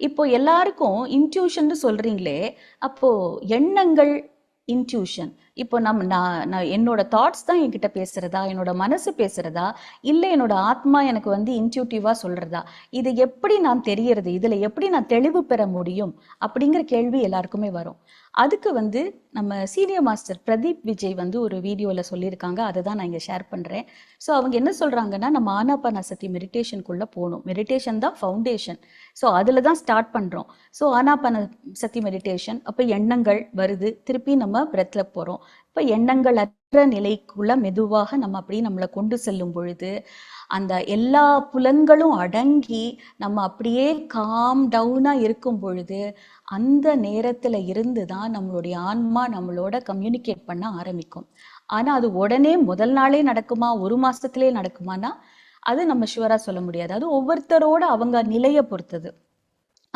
இப்போ எல்லாருக்கும் இன்ட்யூஷன் சொல்றீங்களே அப்போ எண்ணங்கள் இன்ட்யூஷன் இப்போ நம் நான் நான் என்னோட தாட்ஸ் தான் என்கிட்ட பேசுறதா என்னோட மனசு பேசுறதா இல்லை என்னோட ஆத்மா எனக்கு வந்து இன்ட்யூட்டிவா சொல்றதா? இது எப்படி நான் தெரியறது? இதுல எப்படி நான் தெளிவு பெற முடியும்? அப்படிங்கிற கேள்வி எல்லாருக்குமே வரும். அதுக்கு வந்து நம்ம சீனியர் மாஸ்டர் பிரதீப் விஜய் வந்து ஒரு வீடியோவில் சொல்லியிருக்காங்க. அதை தான் நான் இங்கே ஷேர் பண்ணுறேன் ஸோ அவங்க என்ன சொல்கிறாங்கன்னா நம்ம ஆனாபானசக்தி மெடிடேஷனுக்குள்ளே போகணும். மெடிடேஷன் தான் ஃபவுண்டேஷன் ஸோ அதில் தான் ஸ்டார்ட் பண்ணுறோம் ஸோ ஆனாபான சக்தி மெடிடேஷன் அப்போ எண்ணங்கள் வருது. திருப்பி நம்ம பிரெத்தில் போகிறோம் இப்போ எண்ணங்கள் அற்ற நிலைக்குள்ள மெதுவாக நம்ம அப்படியே நம்மளை கொண்டு செல்லும் பொழுது அந்த எல்லா புலன்களும் அடங்கி நம்ம அப்படியே காம் டவுனாக இருக்கும் பொழுது அந்த நேரத்தில் இருந்து தான் நம்மளுடைய ஆன்மா நம்மளோட கம்யூனிகேட் பண்ண ஆரம்பிக்கும். ஆனால் அது உடனே முதல் நாளே நடக்குமா ஒரு மாதத்துலேயே நடக்குமானா அது நம்ம ஷுவராக சொல்ல முடியாது. அது ஒவ்வொருத்தரோட அவங்க நிலையை பொறுத்தது.